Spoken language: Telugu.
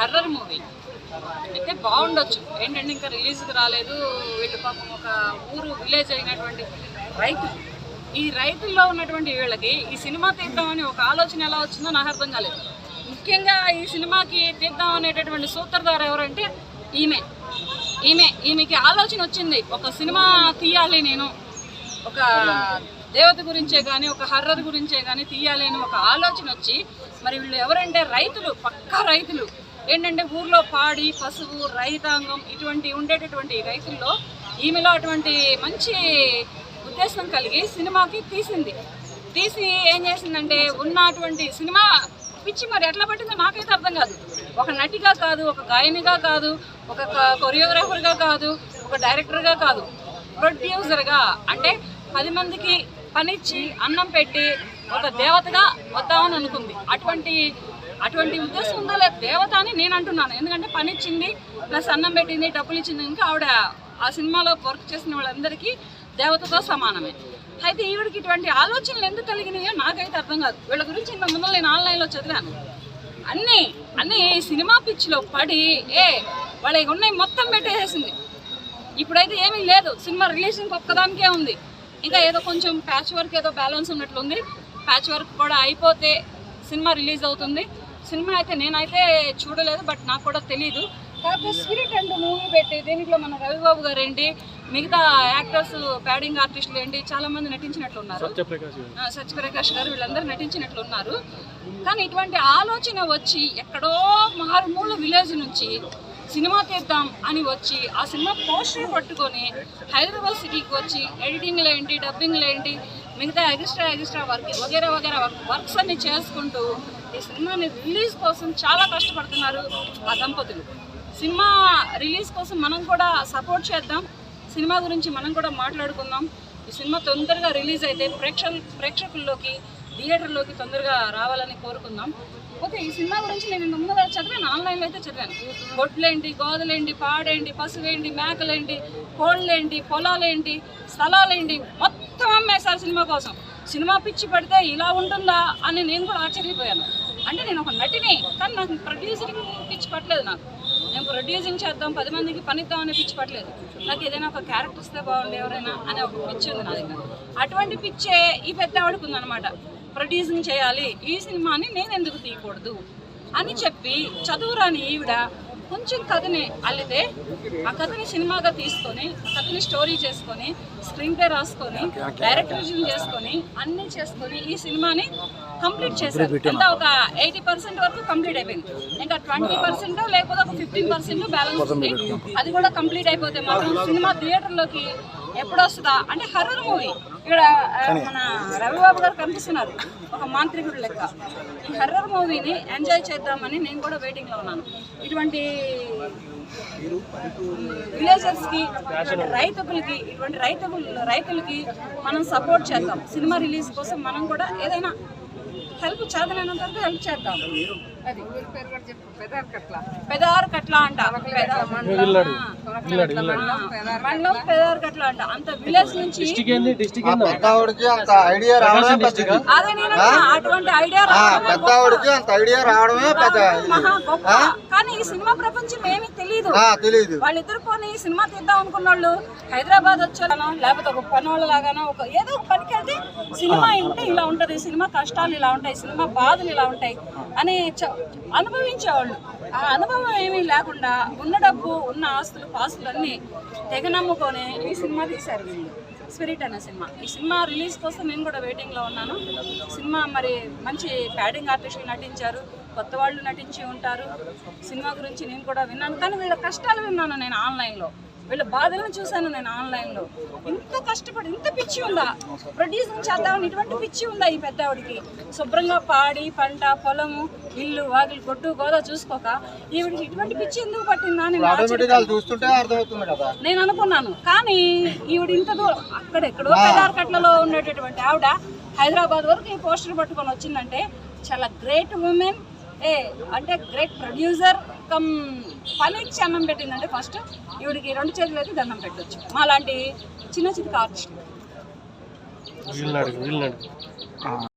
Horror movie. అయితే బాగుండొచ్చు. ఏంటంటే ఇంకా రిలీజ్కి రాలేదు. వీళ్ళు పాపం ఒక ఊరు విలేజ్ అయినటువంటి రైతులు. ఈ రైతుల్లో ఉన్నటువంటి వీళ్ళకి ఈ సినిమా తీద్దామని ఒక ఆలోచన ఎలా వచ్చిందో నాకు అర్థం కాలేదు. ముఖ్యంగా ఈ సినిమాకి తీద్దాం అనేటటువంటి సూత్రధార ఎవరంటే ఈమె. ఈమె ఈమెకి ఆలోచన వచ్చింది. ఒక సినిమా తీయాలి నేను. ఒక దేవత గురించే కానీ ఒక హర్రర్ గురించే కానీ తీయాలి అని ఒక ఆలోచన వచ్చి మరి వీళ్ళు ఎవరంటే రైతులు పక్కా రైతులు. ఏంటంటే ఊర్లో పాడి పశువు రైతాంగం ఇటువంటి ఉండేటటువంటి రైతుల్లో ఈమెలో అటువంటి మంచి ఉద్దేశం కలిగి సినిమాకి తీసింది. తీసి ఏం చేసిందంటే ఉన్నటువంటి సినిమా పిచ్చి మరి ఎట్లా పట్టిందో నాకైతే అర్థం కాదు. ఒక నటిగా కాదు ఒక గాయనిగా కాదు ఒక కొరియోగ్రాఫర్గా కాదు ఒక డైరెక్టర్గా కాదు. ప్రొడ్యూసర్గా అంటే పది మందికి పనిచ్చి అన్నం పెట్టి ఒక దేవతగా వద్దామని అనుకుంది. అటువంటి అటువంటి ఉద్దేశం ఉందా లేదు? దేవత అని నేను అంటున్నాను. ఎందుకంటే పని ఇచ్చింది ప్లస్ అన్నం పెట్టింది డబ్బులు ఇచ్చింది ఇంకా ఆవిడ ఆ సినిమాలో వర్క్ చేసిన వాళ్ళందరికీ దేవతతో సమానమే. అయితే ఈవిడికి ఇటువంటి ఆలోచనలు ఎందుకు కలిగినాయో నాకైతే అర్థం కాదు. వీళ్ళ గురించి ఇంత ముందు నేను ఆన్లైన్లో చదివాను. అన్నీ అన్నీ సినిమా పిచ్చిలో పడి ఏ వాళ్ళకి ఉన్నాయి మొత్తం పెట్టేసేసింది. ఇప్పుడైతే ఏమీ లేదు. సినిమా రిలీజ్ ఒక్కదానికే ఉంది. ఇంకా ఏదో కొంచెం ప్యాచ్ వర్క్ ఏదో బ్యాలెన్స్ ఉన్నట్లుంది. ప్యాచ్ వర్క్ కూడా అయిపోతే సినిమా రిలీజ్ అవుతుంది. సినిమా అయితే నేనైతే చూడలేదు బట్ నాకు కూడా తెలియదు కాకపోతే స్పిరిట్ అండ్ మూవీ పెట్టి దీంట్లో మన రవిబాబు గారు ఏంటి మిగతా యాక్టర్స్ ప్యాడింగ్ ఆర్టిస్టులు ఏంటి చాలా మంది నటించినట్లున్నారు సత్యప్రకాష్ గారు. వీళ్ళందరూ నటించినట్లు ఉన్నారు. కానీ ఇటువంటి ఆలోచన వచ్చి ఎక్కడో మారుమూల విలేజ్ నుంచి సినిమా తీద్దాం అని వచ్చి ఆ సినిమా పోస్టర్ పట్టుకొని హైదరాబాద్ సిటీకి వచ్చి ఎడిటింగ్లు ఏంటి డబ్బింగ్లు ఏంటి మిగతా ఎక్స్ట్రా ఎక్స్ట్రా వర్క్ వగేరా వగేరా వర్క్స్ అన్ని చేసుకుంటూ ఈ సినిమాని రిలీజ్ కోసం చాలా కష్టపడుతున్నారు ఆ దంపతులు. సినిమా రిలీజ్ కోసం మనం కూడా సపోర్ట్ చేద్దాం. సినిమా గురించి మనం కూడా మాట్లాడుకుందాం. ఈ సినిమా తొందరగా రిలీజ్ అయితే ప్రేక్ష ప్రేక్షకుల్లోకి థియేటర్లోకి తొందరగా రావాలని కోరుకుందాం. ఓకే ఈ సినిమా గురించి నేను ఇంత ముందు చదివాను. ఆన్లైన్లో అయితే చదివాను. గొడ్లేంటి గోదలేంటి పాడేంటి పశువేంటి మేకలేంటి కోళ్ళేంటి పొలాలేంటి స్థలాలేంటి మొత్తం అమ్మేశారు సినిమా కోసం. సినిమా పిచ్చి పడితే ఇలా ఉంటుందా అని నేను కూడా ఆశ్చర్యపోయాను. అంటే నేను ఒక నటిని కానీ నాకు ప్రొడ్యూసరింగ్ పిచ్చి పట్టలేదు నాకు. నేను ప్రొడ్యూసింగ్ చేద్దాం పది మందికి పనిద్దాం అనే పిచ్చి పట్టలేదు. నాకు ఏదైనా ఒక క్యారెక్టర్ ఇస్తే బాగుండే ఎవరైనా అనే ఒక పిచ్చి ఉంది నా దగ్గర. అటువంటి పిచ్చే ఈ పెద్ద ఆవిడకు ఉందన్నమాట. ప్రొడ్యూసింగ్ చేయాలి ఈ సినిమాని నేను ఎందుకు తీయకూడదు అని చెప్పి చదువురాని ఈవిడ కొంచెం కథని అల్లితే ఆ కథని సినిమాగా తీసుకొని ఆ కథని స్టోరీ చేసుకొని స్క్రీన్ ప్లే రాసుకొని డైరెక్టరేషన్ చేసుకొని అన్ని చేసుకొని ఈ సినిమాని కంప్లీట్ చేశారు. ఎంత ఒక ఎయిటీ పర్సెంట్ వరకు కంప్లీట్ అయిపోయింది. ఇంకా ట్వంటీ పర్సెంట్ లేకపోతే ఒక ఫిఫ్టీన్ పర్సెంట్ బ్యాలెన్స్ ఉంది. అది కూడా కంప్లీట్ అయిపోతే మాత్రం సినిమా థియేటర్లోకి ఎప్పుడు వస్తుందా అంటే హర్రర్ మూవీ. ఇక్కడ మన రవిబాబు గారు కనిపిస్తున్నారు. ఒక మాంత్రికుడు లెక్క. ఈ హర్రర్ మూవీని ఎంజాయ్ చేద్దామని నేను కూడా వెయిటింగ్లో ఉన్నాను. ఇటువంటి విలేజర్స్కి ఇటువంటి రైతులకి ఇటువంటి రైతులు రైతులకి మనం సపోర్ట్ చేద్దాం. సినిమా రిలీజ్ కోసం మనం కూడా ఏదైనా హెల్ప్ చేతనైనంత వరకు హెల్ప్ చేద్దాం. అది. పెదార్ కట్ల. అంట. మండలం. పెదార్ కట్ల. అంట. అంత విలేజ్ నుంచి. అదే నేను అటువంటి ఐడియా ఆ రావడమే గొప్ప. పెద్దవాడికి అంత ఐడియా రావడమే పెద్ద కానీ ఈ సినిమా ప్రపంచం ఏమీ తెలియదు తెలియదు వాళ్ళిద్దరు పోనీ సినిమా తీద్దాం అనుకున్న వాళ్ళు హైదరాబాద్ వచ్చానో లేకపోతే ఒక పని వాళ్ళ లాగానో ఒక ఏదో ఒక పనికి వెళ్తే సినిమా ఉంటే ఇలా ఉంటది సినిమా కష్టాలు ఇలా ఉంటాయి సినిమా బాధలు ఇలా ఉంటాయి అని అనుభవించేవాళ్ళు. ఆ అనుభవం ఏమీ లేకుండా ఉన్న డబ్బు ఉన్న ఆస్తులు పాస్తులు అన్ని తెగ నమ్ముకొని ఈ సినిమా తీశారు స్పిరిట్ అనే సినిమా. ఈ సినిమా రిలీజ్ కోసం నేను కూడా వెయిటింగ్లో ఉన్నాను. సినిమా మరి మంచి ప్యాడింగ్ ఆర్టిస్టులు నటించారు. కొత్త వాళ్ళు నటించి ఉంటారు. సినిమా గురించి నేను కూడా విన్నాను. కానీ వీళ్ళ కష్టాలు విన్నాను నేను ఆన్లైన్లో. వీళ్ళ బాధలను చూశాను నేను ఆన్లైన్లో. ఇంత కష్టపడి ఇంత పిచ్చి ఉందా? ప్రొడ్యూసింగ్ చేద్దామని ఇటువంటి పిచ్చి ఉందా ఈ పెద్దవాడికి? శుభ్రంగా పాడి పంట పొలము ఇల్లు వాకిలి కొట్టు గోదా చూసుకోక ఈవిడికి ఇటువంటి పిచ్చి ఎందుకు పట్టిందా నేను అనుకున్నాను. కానీ ఈవిడ ఇంత దూరం అక్కడెక్కడో పెదార్కట్లలో ఉండేటటువంటి ఆవిడ హైదరాబాద్ వరకు ఈ పోస్టర్ పట్టుకొని వచ్చిందంటే చాలా గ్రేట్ ఉమెన్ ఏ అంటే గ్రేట్ ప్రొడ్యూసర్ మొత్తం పని ఇచ్చి అన్నం పెట్టిందంటే ఫస్ట్ ఈవిడికి రెండు చేతులు అయితే దండం పెట్టొచ్చు. మా లాంటి చిన్న చిన్న ఆర్టిస్ట్